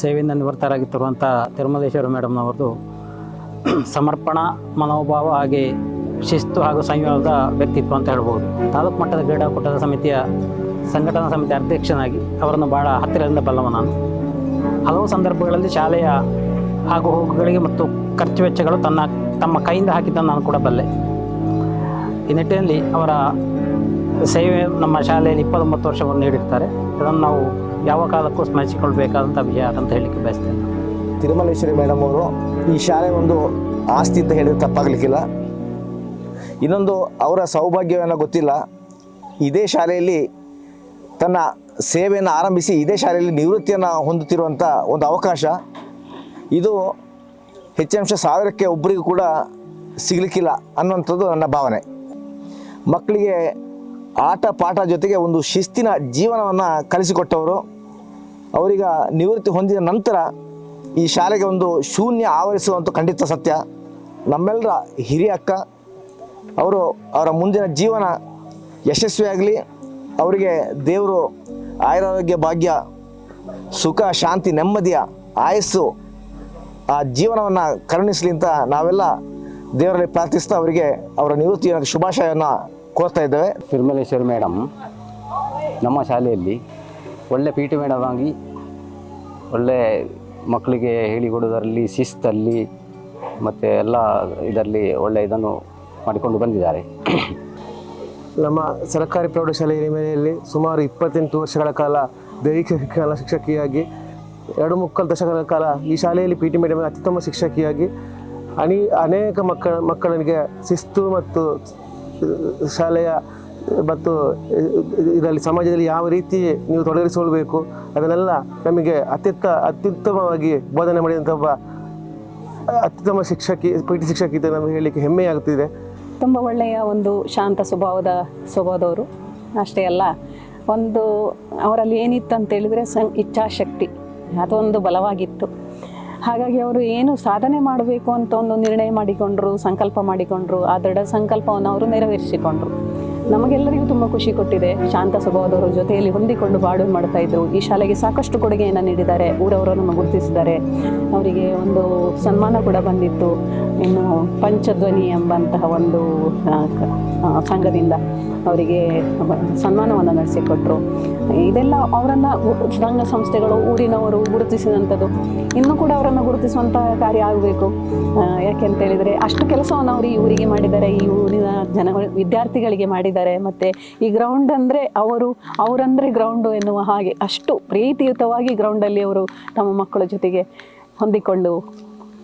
ಸೇವೆಯಿಂದ ನಿವೃತ್ತರಾಗಿತ್ತಿರುವಂಥ ತಿರುಮಲೇಶ್ವರ ಮೇಡಮ್ನವ್ರದ್ದು *clears throat* ಸಮರ್ಪಣಾ ಮನೋಭಾವ ಹಾಗೆ ಶಿಸ್ತು ಹಾಗೂ ಸಂಯಮದ ವ್ಯಕ್ತಿತ್ವ ಅಂತ ಹೇಳ್ಬೋದು. ತಾಲೂಕು ಮಟ್ಟದ ಕ್ರೀಡಾಕೂಟದ ಸಮಿತಿಯ ಸಂಘಟನಾ ಸಮಿತಿ ಅಧ್ಯಕ್ಷನಾಗಿ ಅವರನ್ನು ಭಾಳ ಹತ್ತಿರದಿಂದ ಬಲ್ಲವ ನಾನು. ಹಲವು ಸಂದರ್ಭಗಳಲ್ಲಿ ಶಾಲೆಯ ಹಾಗೂ ಹೋಗುಗಳಿಗೆ ಮತ್ತು ಖರ್ಚು ವೆಚ್ಚಗಳು ತನ್ನ, ತಮ್ಮ ಕೈಯಿಂದ ಹಾಕಿದ್ದನ್ನು ನಾನು ಕೂಡ ಬಲ್ಲೆ. ಈ ನಿಟ್ಟಿನಲ್ಲಿ ಅವರ ಸೇವೆ ನಮ್ಮ ಶಾಲೆಯಲ್ಲಿ ಇಪ್ಪತ್ತೊಂಬತ್ತು ವರ್ಷವನ್ನು ನೀಡಿರ್ತಾರೆ ಅದನ್ನು ನಾವು ಯಾವ ಕಾಲಕ್ಕೂ ಸ್ಮರಿಸಿಕೊಳ್ಬೇಕಾದಂಥ ವಿಷಯ ಅಂತ ಹೇಳಲಿಕ್ಕೆ ಬಯಸ್ತೇನೆ. ತಿರುಮಲೇಶ್ವರಿ ಮೇಡಮ್ ಅವರು ಈ ಶಾಲೆ ಒಂದು ಆಸ್ತಿ ಅಂತ ಹೇಳಿದ್ರೆ ತಪ್ಪಾಗಲಿಕ್ಕಿಲ್ಲ. ಇನ್ನೊಂದು ಅವರ ಸೌಭಾಗ್ಯವೇನೋ ಗೊತ್ತಿಲ್ಲ. ಇದೇ ಶಾಲೆಯಲ್ಲಿ ತನ್ನ ಸೇವೆಯನ್ನು ಆರಂಭಿಸಿ ಇದೇ ಶಾಲೆಯಲ್ಲಿ ನಿವೃತ್ತಿಯನ್ನು ಹೊಂದುತ್ತಿರುವಂಥ ಒಂದು ಅವಕಾಶ. ಇದು ಹೆಚ್ಚಾಂಶ ಸಾವಿರಕ್ಕೆ ಒಬ್ಬರಿಗೂ ಕೂಡ ಸಿಗಲಿಕ್ಕಿಲ್ಲ ಅನ್ನುವಂಥದ್ದು ನನ್ನ ಭಾವನೆ. ಮಕ್ಕಳಿಗೆ ಆಟ ಪಾಠ ಜೊತೆಗೆ ಒಂದು ಶಿಸ್ತಿನ ಜೀವನವನ್ನು ಕಲಿಸಿಕೊಟ್ಟವರು. ಅವರಿಗ ನಿವೃತ್ತಿ ಹೊಂದಿದ ನಂತರ ಈ ಶಾಲೆಗೆ ಒಂದು ಶೂನ್ಯ ಆವರಿಸುವಂಥ ಖಂಡಿತ ಸತ್ಯ. ನಮ್ಮೆಲ್ಲರ ಹಿರಿಯ ಅಕ್ಕ ಅವರು ಅವರ ಮುಂದಿನ ಜೀವನ ಯಶಸ್ವಿಯಾಗಲಿ ಅವರಿಗೆ ದೇವರು ಆಯುರಾರೋಗ್ಯ ಭಾಗ್ಯ, ಸುಖ, ಶಾಂತಿ, ನೆಮ್ಮದಿಯ ಆಯಸ್ಸು ಆ ಜೀವನವನ್ನು ಕರುಣಿಸಲಿ ಅಂತ ನಾವೆಲ್ಲ ದೇವರಲ್ಲಿ ಪ್ರಾರ್ಥಿಸ್ತಾ ಅವರಿಗೆ ಅವರ ನಿವೃತ್ತಿಯ ಶುಭಾಶಯವನ್ನು ಕೋರ್ತಾ ಇದ್ದೇವೆ. ತಿರುಮಲೇಶ್ವರಿ ಮೇಡಮ್ ನಮ್ಮ ಶಾಲೆಯಲ್ಲಿ ಒಳ್ಳೆ ಪಿ ಟಿ ಮೇಡಮ್ ಆಗಿ, ಒಳ್ಳೆ ಮಕ್ಕಳಿಗೆ ಹೇಳಿಕೊಡೋದರಲ್ಲಿ ಶಿಸ್ತಲ್ಲಿ, ಮತ್ತು ಎಲ್ಲ ಇದರಲ್ಲಿ ಒಳ್ಳೆ ಇದನ್ನು ಮಾಡಿಕೊಂಡು ಬಂದಿದ್ದಾರೆ. ನಮ್ಮ ಸರ್ಕಾರಿ ಪ್ರೌಢಶಾಲೆ ಮನೆಯಲ್ಲಿ ಸುಮಾರು ಇಪ್ಪತ್ತೆಂಟು ವರ್ಷಗಳ ಕಾಲ ದೈಹಿಕ ಶಿಕ್ಷಣ ಶಿಕ್ಷಕಿಯಾಗಿ, ಎರಡು ಮುಕ್ಕಾಲು ದಶಕಗಳ ಕಾಲ ಈ ಶಾಲೆಯಲ್ಲಿ ಪಿ ಟಿ ಮೇಡಮ್ ಅತ್ಯುತ್ತಮ ಶಿಕ್ಷಕಿಯಾಗಿ ಅನಿ ಅನೇಕ ಮಕ್ಕ, ಮಕ್ಕಳಿಗೆ ಶಿಸ್ತು ಮತ್ತು ಶಾಲೆಯ ಮತ್ತು ಇದರಲ್ಲಿ ಸಮಾಜದಲ್ಲಿ ಯಾವ ರೀತಿ ನೀವು ತೊಡಗಿಸಿಕೊಳ್ಬೇಕು, ಅದನ್ನೆಲ್ಲ ನಮಗೆ ಅತ್ಯುತ್ತ, ಅತ್ಯುತ್ತಮವಾಗಿ ಬೋಧನೆ ಮಾಡಿದಂಥ ಒಬ್ಬ ಅತ್ಯುತ್ತಮ ಶಿಕ್ಷಕಿ ಪಿ ಟಿ ಶಿಕ್ಷಕಿ ಅಂತ ನಮಗೆ ಹೇಳಲಿಕ್ಕೆ ಹೆಮ್ಮೆಯಾಗುತ್ತಿದೆ. ತುಂಬ ಒಳ್ಳೆಯ ಒಂದು ಶಾಂತ ಸ್ವಭಾವದ ಸ್ವಭಾವದವರು. ಅಷ್ಟೇ ಅಲ್ಲ, ಒಂದು ಅವರಲ್ಲಿ ಏನಿತ್ತು ಅಂತ ಹೇಳಿದರೆ ಸಂ ಇಚ್ಛಾಶಕ್ತಿ, ಅದೊಂದು ಬಲವಾಗಿತ್ತು. ಹಾಗಾಗಿ ಅವರು ಏನು ಸಾಧನೆ ಮಾಡಬೇಕು ಅಂತ ಒಂದು ನಿರ್ಣಯ ಮಾಡಿಕೊಂಡ್ರು, ಸಂಕಲ್ಪ ಮಾಡಿಕೊಂಡ್ರು, ಆ ದೃಢ ಸಂಕಲ್ಪವನ್ನು ಅವರು ನೆರವೇರಿಸಿಕೊಂಡ್ರು. ನಮಗೆಲ್ಲರಿಗೂ ತುಂಬ ಖುಷಿ ಕೊಟ್ಟಿದೆ. ಶಾಂತ ಸ್ವಭಾವದವರ ಜೊತೆಯಲ್ಲಿ ಹೊಂದಿಕೊಂಡು ಬಾಡು ಮಾಡ್ತಾ ಇದ್ರು. ಈ ಶಾಲೆಗೆ ಸಾಕಷ್ಟು ಕೊಡುಗೆಯನ್ನು ನೀಡಿದ್ದಾರೆ. ಊರವರನ್ನು ಗುರುತಿಸಿದ್ದಾರೆ. ಅವರಿಗೆ ಒಂದು ಸನ್ಮಾನ ಕೂಡ ಬಂದಿತ್ತು. ಇನ್ನು ಪಂಚಧ್ವನಿ ಎಂಬಂತಹ ಒಂದು ಸಂಘದಿಂದ. ಅವರಿಗೆ ಸನ್ಮಾನವನ್ನು ನಡೆಸಿಕೊಟ್ರು. ಇದೆಲ್ಲ ಅವರನ್ನು ಸಂಘ ಸಂಸ್ಥೆಗಳು, ಊರಿನವರು ಗುರುತಿಸಿದಂಥದ್ದು. ಇನ್ನೂ ಕೂಡ ಅವರನ್ನು ಗುರುತಿಸುವಂಥ ಕಾರ್ಯ ಆಗಬೇಕು. ಯಾಕೆ ಅಂತ ಹೇಳಿದರೆ ಅಷ್ಟು ಕೆಲಸವನ್ನು ಅವರು ಈ ಊರಿಗೆ ಮಾಡಿದ್ದಾರೆ, ಈ ಊರಿನ ಜನ ವಿದ್ಯಾರ್ಥಿಗಳಿಗೆ ಮಾಡಿದ್ದಾರೆ. ಮತ್ತು ಈ ಗ್ರೌಂಡ್ ಅಂದರೆ ಅವರು, ಅವರಂದರೆ ಗ್ರೌಂಡು ಎನ್ನುವ ಹಾಗೆ ಅಷ್ಟು ಪ್ರೀತಿಯುತವಾಗಿ ಗ್ರೌಂಡಲ್ಲಿ ಅವರು ತಮ್ಮ ಮಕ್ಕಳ ಜೊತೆಗೆ ಹೊಂದಿಕೊಂಡು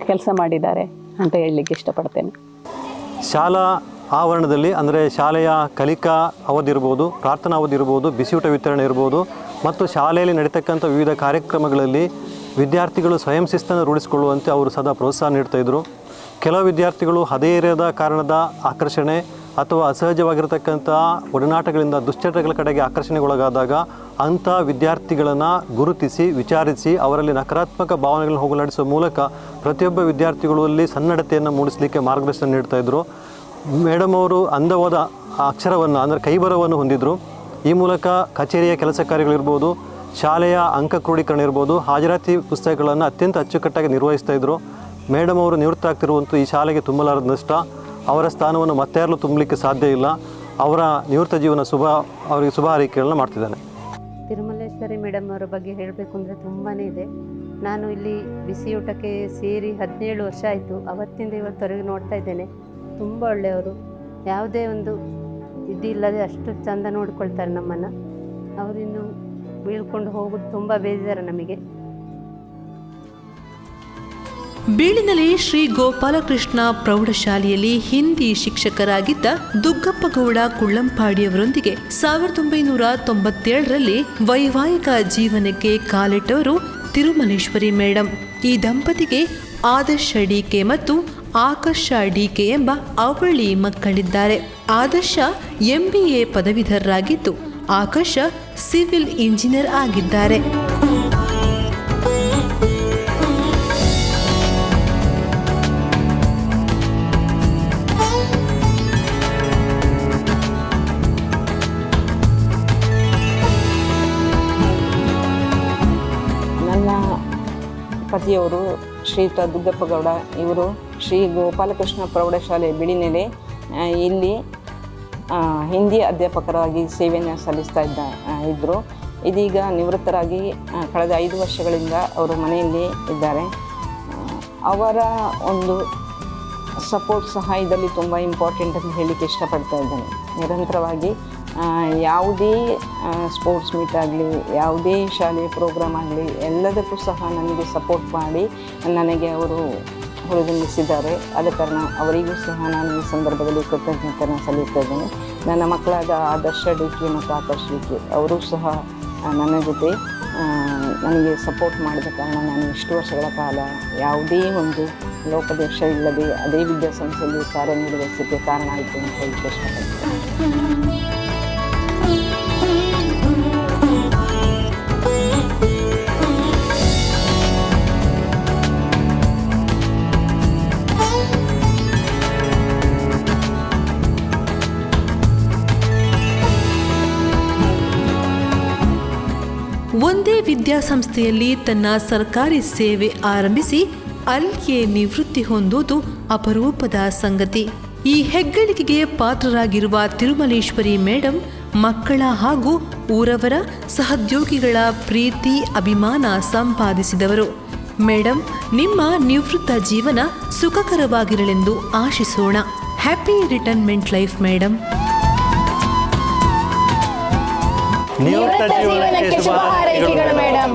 ಕೆಲಸ ಮಾಡಿದ್ದಾರೆ ಅಂತ ಹೇಳಲಿಕ್ಕೆ ಇಷ್ಟಪಡ್ತೇನೆ. ಶಾಲಾ ಆವರಣದಲ್ಲಿ ಅಂದರೆ ಶಾಲೆಯ ಕಲಿಕಾ ಅವಧಿ ಇರ್ಬೋದು, ಪ್ರಾರ್ಥನಾ ಅವಧಿ ಇರ್ಬೋದು, ಬಿಸಿಯೂಟ ವಿತರಣೆ ಇರ್ಬೋದು, ಮತ್ತು ಶಾಲೆಯಲ್ಲಿ ನಡೀತಕ್ಕಂಥ ವಿವಿಧ ಕಾರ್ಯಕ್ರಮಗಳಲ್ಲಿ ವಿದ್ಯಾರ್ಥಿಗಳು ಸ್ವಯಂ ಶಿಸ್ತನ್ನು ರೂಢಿಸಿಕೊಳ್ಳುವಂತೆ ಅವರು ಸದಾ ಪ್ರೋತ್ಸಾಹ ನೀಡ್ತಾಯಿದ್ರು ಕೆಲವು ವಿದ್ಯಾರ್ಥಿಗಳು ಹದೇರದ ಕಾರಣದ ಆಕರ್ಷಣೆ ಅಥವಾ ಅಸಹಜವಾಗಿರತಕ್ಕಂಥ ಒಡನಾಟಗಳಿಂದ ದುಶ್ಚಟಗಳ ಕಡೆಗೆ ಆಕರ್ಷಣೆಗೊಳಗಾದಾಗ ಅಂಥ ವಿದ್ಯಾರ್ಥಿಗಳನ್ನು ಗುರುತಿಸಿ, ವಿಚಾರಿಸಿ, ಅವರಲ್ಲಿ ನಕಾರಾತ್ಮಕ ಭಾವನೆಗಳನ್ನು ಹೋಗಲಾಡಿಸುವ ಮೂಲಕ ಪ್ರತಿಯೊಬ್ಬ ವಿದ್ಯಾರ್ಥಿಗಳಲ್ಲಿ ಸನ್ನಡತೆಯನ್ನು ಮೂಡಿಸಲಿಕ್ಕೆ ಮಾರ್ಗದರ್ಶನ ನೀಡ್ತಾ ಇದ್ದರು ಮೇಡಮ್ ಅವರು ಅಂದವಾದ ಅಕ್ಷರವನ್ನು, ಅಂದರೆ ಕೈಬರವನ್ನು ಹೊಂದಿದ್ದರು ಈ ಮೂಲಕ ಕಚೇರಿಯ ಕೆಲಸ ಕಾರ್ಯಗಳಿರ್ಬೋದು, ಶಾಲೆಯ ಅಂಕ ಕ್ರೋಢೀಕರಣ ಇರ್ಬೋದು, ಹಾಜರಾತಿ ಪುಸ್ತಕಗಳನ್ನು ಅತ್ಯಂತ ಅಚ್ಚುಕಟ್ಟಾಗಿ ನಿರ್ವಹಿಸ್ತಾ ಇದ್ದರು ಮೇಡಮ್ ಅವರು ನಿವೃತ್ತ ಆಗ್ತಿರುವಂಥ ಈ ಶಾಲೆಗೆ ತುಂಬಲಾರದ ನಷ್ಟ. ಅವರ ಸ್ಥಾನವನ್ನು ಮತ್ತಾರಲು ತುಂಬಲಿಕ್ಕೆ ಸಾಧ್ಯ ಇಲ್ಲ. ಅವರ ನಿವೃತ್ತ ಜೀವನ ಶುಭ, ಅವರಿಗೆ ಶುಭ ಹಾರೈಕೆಗಳನ್ನ ಮಾಡ್ತಿದ್ದಾನೆ. ತಿರುಮಲೇಶ್ವರಿ ಮೇಡಮ್ ಅವರ ಬಗ್ಗೆ ಹೇಳಬೇಕು ಅಂದರೆ ತುಂಬಾ ಇದೆ. ನಾನು ಇಲ್ಲಿ ಬಿಸಿಯೂಟಕ್ಕೆ ಸೇರಿ ಹದಿನೇಳು ವರ್ಷ ಆಯಿತು. ಅವತ್ತಿಂದ ಇವತ್ತವರೆಗೆ ನೋಡ್ತಾ ಇದ್ದೇನೆ. ತುಂಬ ಒಳ್ಳೆಯವರು. ಯಾವುದೇ ಒಂದು ಇದಿಲ್ಲದೆ ಅಷ್ಟು ಚಂದ ನೋಡ್ಕೊಳ್ತಾರೆ ನಮ್ಮನ್ನು. ಅವರಿನ್ನು ಬೀಳ್ಕೊಂಡು ಹೋಗೋದು ತುಂಬ ಬೇಜಾರು ನಮಗೆ. ಬೀಳಿನಲ್ಲಿ ಶ್ರೀ ಗೋಪಾಲಕೃಷ್ಣ ಪ್ರೌಢಶಾಲೆಯಲ್ಲಿ ಹಿಂದಿ ಶಿಕ್ಷಕರಾಗಿದ್ದ ದುಗ್ಗಪ್ಪಗೌಡ ಕುಳ್ಳಂಪಾಡಿಯವರೊಂದಿಗೆ ಸಾವಿರದ ಒಂಬೈನೂರ ತೊಂಬತ್ತೇಳರಲ್ಲಿ ವೈವಾಹಿಕ ಜೀವನಕ್ಕೆ ಕಾಲಿಟ್ಟವರು ತಿರುಮಲೇಶ್ವರಿ ಮೇಡಂ. ಈ ದಂಪತಿಗೆ ಆದರ್ಶ ಡಿಕೆ ಮತ್ತು ಆಕರ್ಷ ಡಿಕೆ ಎಂಬ ಅವಳಿ ಮಕ್ಕಳಿದ್ದಾರೆ. ಆದರ್ಶ ಎಂಬಿಎ ಪದವೀಧರರಾಗಿದ್ದು ಆಕರ್ಷ ಸಿವಿಲ್ ಇಂಜಿನಿಯರ್ ಆಗಿದ್ದಾರೆ. ನನ್ನ ಪತಿಯವರು ಶ್ರೀಯುತ ದುಗ್ಗಪ್ಪಗೌಡ ಇವರು. ಶ್ರೀ ಗೋಪಾಲಕೃಷ್ಣ ಪ್ರೌಢಶಾಲೆ ಬಿಳಿನೆಲೆ ಇಲ್ಲಿ ಹಿಂದಿ ಅಧ್ಯಾಪಕರಾಗಿ ಸೇವೆಯನ್ನು ಸಲ್ಲಿಸ್ತಾ ಇದ್ದ ಇದ್ದರು ಇದೀಗ ನಿವೃತ್ತರಾಗಿ ಕಳೆದ ಐದು ವರ್ಷಗಳಿಂದ ಅವರು ಮನೆಯಲ್ಲಿ ಇದ್ದಾರೆ. ಅವರ ಒಂದು ಸಪೋರ್ಟ್ ಸಹ ಇದರಲ್ಲಿ ತುಂಬ ಇಂಪಾರ್ಟೆಂಟ್ ಅಂತ ಹೇಳಲಿಕ್ಕೆ ಇಷ್ಟಪಡ್ತಾ ಇದ್ದೇನೆ. ನಿರಂತರವಾಗಿ ಯಾವುದೇ ಸ್ಪೋರ್ಟ್ಸ್ ಮೀಟ್ ಆಗಲಿ, ಯಾವುದೇ ಶಾಲೆಯ ಪ್ರೋಗ್ರಾಮ್ ಆಗಲಿ, ಎಲ್ಲದಕ್ಕೂ ಸಹ ನನಗೆ ಸಪೋರ್ಟ್ ಮಾಡಿ, ನನಗೆ ಅವರು ಹುರಿದುಂಬಿಸಿದ್ದಾರೆ ಆದ ಕಾರಣ ಅವರಿಗೂ ಸಹ ನಾನು ಈ ಸಂದರ್ಭದಲ್ಲಿ ಕೃತಜ್ಞತೆಯನ್ನು ಸಲ್ಲಿಸ್ತಾ ಇದ್ದೇನೆ ನನ್ನ ಮಕ್ಕಳಾದ ಆದರ್ಶ ಡಿ ಕೆ ಮತ್ತು ಆಕರ್ಷ ಡಿ ಅವರೂ ಸಹ ನನ್ನ ಜೊತೆ ನನಗೆ ಸಪೋರ್ಟ್ ಮಾಡಿದ ಕಾರಣ ನಾನು ಇಷ್ಟು ವರ್ಷಗಳ ಕಾಲ ಯಾವುದೇ ಒಂದು ಲೋಪದೋಷ ಇಲ್ಲದೆ ಅದೇ ವಿದ್ಯಾಸಂಸ್ಥೆಯಲ್ಲಿ ಕಾರ್ಯನಿರ್ವಹಿಸಿದ್ದೆ ಕಾರಣ ಆಯಿತು ಅಂತ ಹೇಳಿ ಇಷ್ಟಪಡ್ತೇನೆ. ವಿದ್ಯಾಸಂಸ್ಥೆಯಲ್ಲಿ ತನ್ನ ಸರ್ಕಾರಿ ಸೇವೆ ಆರಂಭಿಸಿ ಅಲ್ಲಿಯೇ ನಿವೃತ್ತಿ ಹೊಂದುವುದು ಅಪರೂಪದ ಸಂಗತಿ. ಈ ಹೆಗ್ಗಳಿಕೆಗೆ ಪಾತ್ರರಾಗಿರುವ ತಿರುಮಲೇಶ್ವರಿ ಮೇಡಂ, ಮಕ್ಕಳ ಹಾಗೂ ಊರವರ ಸಹೋದ್ಯೋಗಿಗಳ ಪ್ರೀತಿ, ಅಭಿಮಾನ ಸಂಪಾದಿಸಿದವರು. ಮೇಡಂ, ನಿಮ್ಮ ನಿವೃತ್ತ ಜೀವನ ಸುಖಕರವಾಗಿರಲೆಂದು ಆಶಿಸೋಣ. Happy retirement life, madam. ನಿವೃತ್ತ ಜೀವನಕ್ಕೆ ಶುಭ ಹಾರೈಕೆಗಳು ಮೇಡಮ್